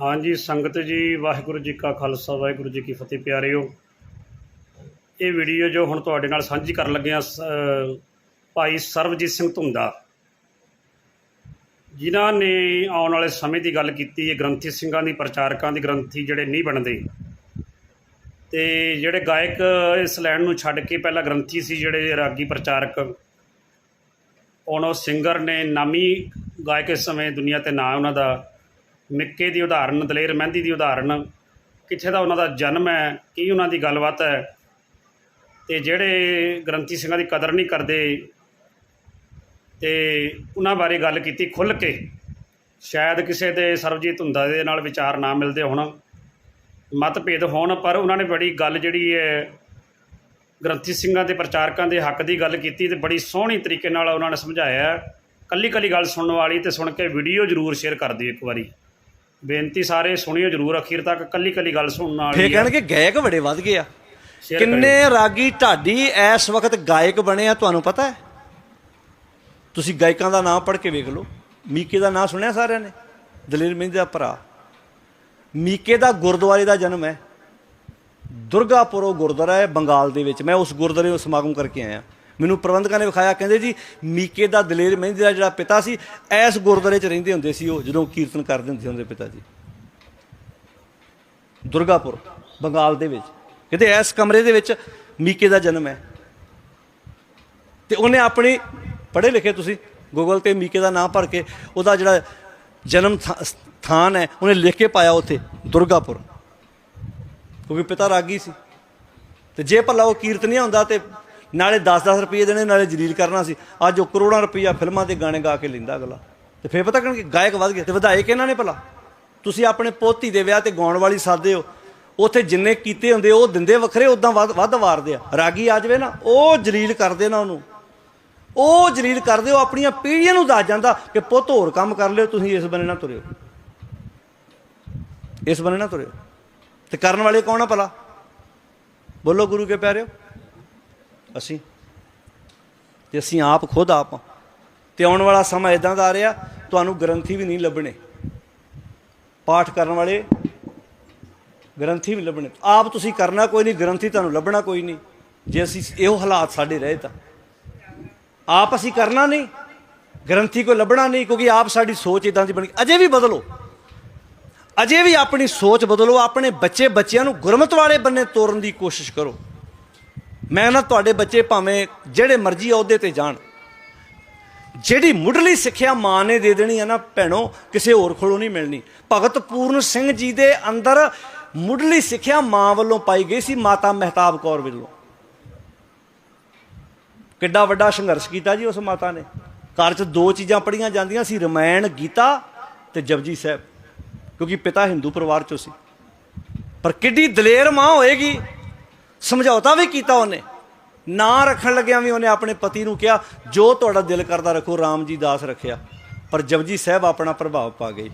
ਹਾਂਜੀ, ਸੰਗਤ ਜੀ, ਵਾਹਿਗੁਰੂ ਜੀ ਕਾ ਖਾਲਸਾ, ਵਾਹਿਗੁਰੂ ਜੀ ਕੀ ਫਤਿਹ ਪਿਆਰਿਓ। ਇਹ ਵੀਡੀਓ ਜੋ ਹੁਣ ਤੁਹਾਡੇ ਨਾਲ ਸਾਂਝੀ ਕਰਨ ਲੱਗੇ ਹਾਂ, ਸ- ਭਾਈ ਸਰਬਜੀਤ ਸਿੰਘ ਧੁੰਦਾ। ਜਿਨ੍ਹਾਂ ਨੇ ਆਉਣ ਵਾਲੇ ਸਮੇਂ ਦੀ ਗੱਲ ਕੀਤੀ ਹੈ ਗ੍ਰੰਥੀ ਸਿੰਘਾਂ ਦੀ, ਪ੍ਰਚਾਰਕਾਂ ਦੀ ਗ੍ਰੰਥੀ ਜਿਹੜੇ ਨਹੀਂ ਬਣਦੇ। ਤੇ ਜਿਹੜੇ ਗਾਇਕ ਇਸ ਲੈਣ ਨੂੰ ਛੱਡ ਕੇ ਪਹਿਲਾਂ ਗ੍ਰੰਥੀ ਸੀ, ਜਿਹੜੇ ਰਾਗੀ ਪ੍ਰਚਾਰਕ, ਹੁਣ ਉਹ ਸਿੰਗਰ ਨੇ, ਨਾਮੀ ਗਾਇਕ ਇਸ ਸਮੇਂ ਦੁਨੀਆ ਤੇ ਨਾਂ ਉਹਨਾਂ ਦਾ। ਮਿੱਕੇ ਦੀ ਉਦਾਹਰਨ, ਦਲੇਰ ਮਹਿੰਦੀ ਦੀ ਉਦਾਹਰਨ, ਕਿੱਥੇ ਦਾ ਉਹਨਾਂ ਦਾ ਜਨਮ ਹੈ, ਕੀ ਉਹਨਾਂ ਦੀ ਗੱਲਬਾਤ ਹੈ, ਤੇ ਜਿਹੜੇ ਗ੍ਰੰਥੀ ਸਿੰਘਾਂ ਦੀ ਕਦਰ ਨਹੀਂ ਕਰਦੇ, ਤੇ ਉਹਨਾਂ ਬਾਰੇ ਗੱਲ ਕੀਤੀ ਖੁੱਲ੍ਹ ਕੇ, ਸ਼ਾਇਦ ਕਿਸੇ ਦੇ ਸਰਬਜੀਤ ਹੁੰਦਾ ਦੇ ਨਾਲ ਵਿਚਾਰ ਨਾ ਮਿਲਦੇ ਹੋਣ, ਮਤਭੇਦ ਹੋਣ, ਪਰ ਉਹਨਾਂ ਨੇ ਬੜੀ ਗੱਲ ਜਿਹੜੀ ਹੈ, ਗ੍ਰੰਥੀ ਸਿੰਘਾਂ ਦੇ ਪ੍ਰਚਾਰਕਾਂ ਦੇ ਹੱਕ ਦੀ ਗੱਲ ਕੀਤੀ ਤੇ ਬੜੀ ਸੋਹਣੀ ਤਰੀਕੇ ਨਾਲ ਉਹਨਾਂ ਨੇ ਸਮਝਾਇਆ ਕੱਲੀ ਕੱਲੀ ਗੱਲ ਸੁਣਨ ਵਾਲੀ ਤੇ ਸੁਣ ਕੇ ਵੀਡੀਓ ਜ਼ਰੂਰ ਸ਼ੇਅਰ ਕਰ ਦਿਓ ਇੱਕ ਵਾਰੀ। ਬੇਨਤੀ ਸਾਰੇ ਸੁਣਿਓ ਜ਼ਰੂਰ ਅਖੀਰ ਤੱਕ ਕੱਲੀ ਕੱਲੀ ਗੱਲ ਸੁਣਨ ਵਾਲੀ ਫੇਰ ਹੈ। ਕਹਿਣਗੇ ਗਾਇਕ ਬੜੇ ਵੱਧ ਗਏ ਆ। Share ਕਿੰਨੇ ਰਾਗੀ ਢਾਡੀ ਇਸ ਵਕਤ ਗਾਇਕ ਬਣੇ ਆ ਤੁਹਾਨੂੰ ਪਤਾ ਹੈ? ਤੁਸੀਂ ਗਾਇਕਾਂ ਦਾ ਨਾਮ ਪੜ੍ਹ ਕੇ ਵੇਖ ਲਓ। ਮੀਕੇ ਦਾ ਨਾਮ ਸੁਣਿਆ ਸਾਰਿਆਂ ਨੇ? ਦਲੇਰ ਮਹਿੰਦੀ ਦਾ ਭਰਾ। ਮੀਕੇ ਦਾ ਗੁਰਦੁਆਰੇ ਦਾ ਜਨਮ ਹੈ। ਦੁਰਗਾਪੁਰੋ ਗੁਰਦੁਆਰਾ ਹੈ ਬੰਗਾਲ ਦੇ ਵਿੱਚ। ਮੈਂ ਉਸ ਗੁਰਦੁਆਰੇ ਨੂੰ ਸਮਾਗਮ ਕਰਕੇ ਆਇਆ। ਮੈਨੂੰ ਪ੍ਰਬੰਧਕਾਂ ਨੇ ਵਿਖਾਇਆ, ਕਹਿੰਦੇ ਜੀ, ਮੀਕੇ ਦਾ ਦਲੇਰ ਮਹਿੰਦੀ ਦਾ ਜਿਹੜਾ ਪਿਤਾ ਸੀ, ਐਸ ਗੁਰਦੁਆਰੇ 'ਚ ਰਹਿੰਦੇ ਹੁੰਦੇ ਸੀ ਉਹ, ਜਦੋਂ ਕੀਰਤਨ ਕਰਦੇ ਹੁੰਦੇ ਸੀ ਉਹਦੇ ਪਿਤਾ ਜੀ। ਦੁਰਗਾਪੁਰ, ਬੰਗਾਲ ਦੇ ਵਿੱਚ। ਕਹਿੰਦੇ ਇਸ ਕਮਰੇ ਦੇ ਵਿੱਚ ਮੀਕੇ ਦਾ ਜਨਮ ਹੈ। ਤੇ ਉਹਨੇ ਆਪਣੀ, ਪੜ੍ਹੇ ਲਿਖੇ ਤੁਸੀਂ ਗੂਗਲ ਤੇ ਮੀਕੇ ਦਾ ਨਾਮ ਭਰ ਕੇ, ਉਹਦਾ ਜਿਹੜਾ ਜਨਮ ਥਾ- ਸਥਾਨ ਹੈ, ਉਹਨੇ ਲਿਖ ਕੇ ਪਾਇਆ ਉੱਥੇ, ਦੁਰਗਾਪੁਰ। ਕਿਉਂਕਿ ਪਿਤਾ ਰਾਗੀ ਸੀ। ਤੇ ਜੇ ਭਲਾ ਉਹ ਕੀਰਤਨੀਆ ਹੁੰਦਾ ਤੇ ਨਾਲੇ 10-10 ਰੁਪਏ ਦੇਣੇ, ਨਾਲੇ ਜਲੀਲ ਕਰਨਾ ਸੀ। ਅੱਜ ਉਹ ਕਰੋੜਾਂ ਰੁਪਈਆ ਫਿਲਮਾਂ ਤੇ ਗਾਣੇ ਗਾ ਕੇ ਲੈਂਦਾ ਅਗਲਾ। ਤੇ ਫੇਰ ਪਤਾ ਕਿ ਗਾਇਕ ਵੱਧ ਗਏ। ਤੇ ਵਧਾਏ ਇਹਨਾਂ ਨੇ ਭਲਾ। ਤੁਸੀਂ ਆਪਣੇ ਪੋਤੀ ਦੇ ਵਿਆਹ ਤੇ ਗਾਉਣ ਵਾਲੀ ਸਾਦੇ ਹੋ। ਉੱਥੇ ਜਿੰਨੇ ਕੀਤੇ ਹੁੰਦੇ, ਉਹ ਦਿੰਦੇ ਵੱਖਰੇ ਉਦਾਂ ਵੱਧ ਵੱਧ ਵਾਰਦੇ ਆ। ਰਾਗੀ ਆ ਜਾਵੇ ਨਾ, ਉਹ ਜਲੀਲ ਕਰਦੇ ਨਾ ਉਹਨੂੰ। ਉਹ ਜਲੀਲ ਕਰਦੇ ਉਹ ਆਪਣੀਆਂ ਪੀੜ੍ਹੀਆਂ ਨੂੰ ਦੱਸ ਜਾਂਦਾ ਕਿ ਪੁੱਤ ਹੋਰ ਕੰਮ ਕਰ ਲਿਓ, ਤੁਸੀਂ ਇਸ ਬੰਨੇ ਨਾ ਤੁਰਿਓ। ਇਸ ਬੰਨੇ ਨਾ ਤੁਰਿਓ। ਤੇ ਕਰਨ ਵਾਲੇ ਕੌਣ ਆ ਭਲਾ? ਬੋਲੋ ਗੁਰੂ ਕੇ ਪਿਆਰਿਓ। ਅਸੀਂ। ਤੇ ਅਸੀਂ ਆਪ ਖੁਦ ਆਪ ਹਾਂ। ਤੇ ਆਉਣ ਵਾਲਾ ਸਮਾਂ ਇਦਾਂ ਦਾ ਆ ਰਿਹਾ, ਤੁਹਾਨੂੰ ਗ੍ਰੰਥੀ ਵੀ ਨਹੀਂ ਲੱਭਣੇ। ਪਾਠ ਕਰਨ ਵਾਲੇ ਗ੍ਰੰਥੀ ਵੀ ਲੱਭਣੇ। ਆਪ ਤੁਸੀਂ ਕਰਨਾ ਕੋਈ ਨਹੀਂ, ਗ੍ਰੰਥੀ ਤੁਹਾਨੂੰ ਲੱਭਣਾ ਕੋਈ ਨਹੀਂ। ਜੇ ਅਸੀਂ ਇਹੋ ਹਾਲਾਤ ਸਾਡੇ ਰਹੇ ਤਾਂ। ਆਪ ਅਸੀਂ ਕਰਨਾ ਨਹੀਂ, ਗ੍ਰੰਥੀ ਕੋ ਲੱਭਣਾ ਨਹੀਂ, ਕਿਉਂਕਿ ਆਪ ਸਾਡੀ ਸੋਚ ਇਦਾਂ ਦੀ ਬਣ। ਗਈ ਅਜੇ ਵੀ ਬਦਲੋ। ਅਜੇ ਵੀ ਆਪਣੀ ਸੋਚ ਬਦਲੋ, ਆਪਣੇ ਬੱਚੇ ਬੱਚਿਆਂ ਨੂੰ ਗੁਰਮਤ ਵਾਲੇ ਬੰਨੇ ਤੋਰਨ ਦੀ ਕੋਸ਼ਿਸ਼ ਕਰੋ। ਮੈਂ ਨਾ ਤੁਹਾਡੇ ਬੱਚੇ ਭਾਵੇਂ ਜਿਹੜੇ ਮਰਜ਼ੀ ਅਹੁਦੇ ਤੇ ਜਾਣ। ਜਿਹੜੀ ਮੁੱਢਲੀ ਸਿੱਖਿਆ ਮਾਂ ਨੇ ਦੇ ਦੇਣੀ ਹੈ ਨਾ ਭੈਣੋ, ਕਿਸੇ ਹੋਰ ਕੋਲੋਂ ਨਹੀਂ ਮਿਲਣੀ। ਭਗਤ ਪੂਰਨ ਸਿੰਘ ਜੀ ਦੇ ਅੰਦਰ ਮੁੱਢਲੀ ਸਿੱਖਿਆ ਮਾਂ ਵੱਲੋਂ ਪਾਈ ਗਈ ਸੀ, ਮਾਤਾ ਮਹਿਤਾਬ ਕੌਰ ਵੱਲੋਂ। ਕਿੱਡਾ ਵੱਡਾ ਸੰਘਰਸ਼ ਕੀਤਾ ਜੀ ਉਸ ਮਾਤਾ ਨੇ। ਘਰ 'ਚ ਦੋ ਚੀਜ਼ਾਂ ਪੜੀਆਂ ਜਾਂਦੀਆਂ ਸੀ, ਰਮਾਇਣ, ਗੀਤਾ ਤੇ ਜਪਜੀ ਸਾਹਿਬ। ਕਿਉਂਕਿ ਪਿਤਾ ਹਿੰਦੂ ਪਰਿਵਾਰ 'ਚੋਂ ਸੀ। ਪਰ ਕਿੱਡੀ ਦਲੇਰ ਮਾਂ ਹੋਏਗੀ ਸਮਝੌਤਾ ਵੀ ਕੀਤਾ ਉਹਨੇ। ਨਾਂ ਰੱਖਣ ਲੱਗਿਆ ਵੀ ਉਹਨੇ ਆਪਣੇ ਪਤੀ ਨੂੰ ਕਿਹਾ, ਜੋ ਤੁਹਾਡਾ ਦਿਲ ਕਰਦਾ ਰੱਖੋ, ਰਾਮ ਜੀ ਦਾਸ ਰੱਖਿਆ। ਪਰ ਜਪਜੀ ਸਾਹਿਬ ਆਪਣਾ ਪ੍ਰਭਾਵ ਪਾ ਗਏ।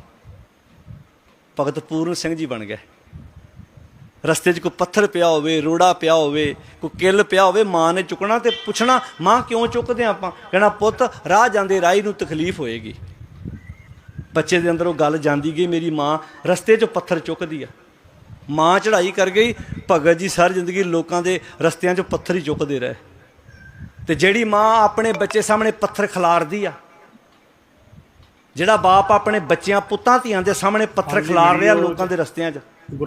ਭਗਤ ਪੂਰਨ ਸਿੰਘ ਜੀ ਬਣ ਗਏ। ਰਸਤੇ 'ਚ ਕੋਈ ਪੱਥਰ ਪਿਆ ਹੋਵੇ, ਰੋੜਾ ਪਿਆ ਹੋਵੇ, ਕੋਈ ਕਿੱਲ ਪਿਆ ਹੋਵੇ, ਮਾਂ ਨੇ ਚੁੱਕਣਾ ਤੇ ਪੁੱਛਣਾ, ਮਾਂ, ਕਿਉਂ ਚੁੱਕਦੇ ਆ ਆਪਾਂ? ਕਹਿਣਾ, ਪੁੱਤ, ਰਾਹ ਜਾਂਦੇ ਰਾਹੀ ਨੂੰ ਤਕਲੀਫ ਹੋਏਗੀ। ਬੱਚੇ ਦੇ ਅੰਦਰ ਉਹ ਗੱਲ ਜਾਂਦੀ ਗਈ, ਮੇਰੀ ਮਾਂ ਰਸਤੇ 'ਚ ਪੱਥਰ ਚੁੱਕਦੀ ਆ। ਮਾਂ ਚੜ੍ਹਾਈ ਕਰ ਗਈ ਭਗਤ ਜੀ ਸਾਰੀ ਜ਼ਿੰਦਗੀ ਲੋਕਾਂ ਦੇ ਰਸਤਿਆਂ 'ਚ ਪੱਥਰ ਹੀ ਚੁੱਕਦੇ ਰਹੇ। ਤੇ ਜਿਹੜੀ ਮਾਂ ਆਪਣੇ ਬੱਚੇ ਸਾਹਮਣੇ ਪੱਥਰ ਖਿਲਾਰਦੀ ਆ ਜਿਹੜਾ ਬਾਪ ਆਪਣੇ ਬੱਚਿਆਂ ਪੁੱਤਾਂ ਧੀਆਂ ਦੇ ਸਾਹਮਣੇ ਪੱਥਰ ਖਿਲਾਰ ਰਿਹਾ ਲੋਕਾਂ ਦੇ ਰਸਤਿਆਂ 'ਚ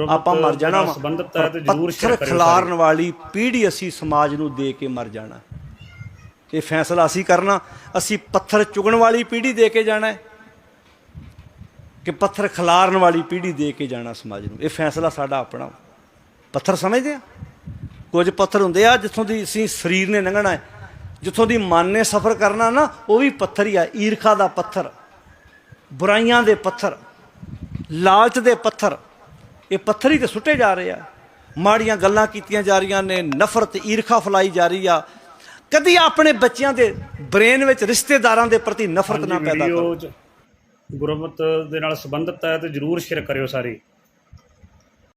ਆਪਾਂ ਮਰ ਜਾਣਾ ਨਾਲ ਵਾ। ਸੰਬੰਧਿਤ ਹੈ ਤੇ ਜ਼ਰੂਰ ਪੱਥਰ ਕਰਿਓ ਖਿਲਾਰਨ। ਵਾਲੀ ਪੀੜ੍ਹੀ ਅਸੀਂ ਸਮਾਜ ਨੂੰ ਦੇ ਕੇ ਮਰ ਜਾਣਾ। ਇਹ ਫੈਸਲਾ ਅਸੀਂ ਕਰਨਾ ਅਸੀਂ ਪੱਥਰ ਚੁਗਣ ਵਾਲੀ ਪੀੜ੍ਹੀ ਦੇ ਕੇ ਜਾਣਾ ਹੈ। ਕਿ ਪੱਥਰ ਖਿਲਾਰਨ ਵਾਲੀ ਪੀੜ੍ਹੀ ਦੇ ਕੇ ਜਾਣਾ ਸਮਾਜ ਨੂੰ। ਇਹ ਫੈਸਲਾ ਸਾਡਾ ਆਪਣਾ। ਪੱਥਰ ਸਮਝਦੇ ਆ? ਕੁਝ ਪੱਥਰ ਹੁੰਦੇ ਆ ਜਿੱਥੋਂ ਦੀ ਅਸੀਂ ਸਰੀਰ ਨੇ ਲੰਘਣਾ ਹੈ। ਜਿੱਥੋਂ ਦੀ ਮਨ ਨੇ ਸਫ਼ਰ ਕਰਨਾ ਨਾ ਉਹ ਵੀ ਪੱਥਰ ਹੀ ਆ। ਈਰਖਾ ਦਾ ਪੱਥਰ ਬੁਰਾਈਆਂ ਦੇ ਪੱਥਰ ਲਾਲਚ ਦੇ ਪੱਥਰ ਇਹ ਪੱਥਰ ਹੀ ਤੇ ਸੁੱਟੇ ਜਾ ਰਹੇ ਆ। ਮਾੜੀਆਂ ਗੱਲਾਂ ਕੀਤੀਆਂ ਜਾ ਰਹੀਆਂ ਨੇ ਨਫ਼ਰਤ ਈਰਖਾ ਫਲਾਈ ਜਾ ਰਹੀ ਆ। ਕਦੀ ਆਪਣੇ ਬੱਚਿਆਂ ਦੇ ਬ੍ਰੇਨ ਵਿੱਚ ਰਿਸ਼ਤੇਦਾਰਾਂ ਦੇ ਪ੍ਰਤੀ ਨਫ਼ਰਤ ਨਾ ਪੈਦਾ ਕਰੋ। ਗੁਰਮਤ ਦੇ ਨਾਲ ਸੰਬੰਧਿਤ ਹੈ ਤੇ ਜ਼ਰੂਰ ਸ਼ੇਅਰ ਕਰਿਓ ਸਾਰੇ।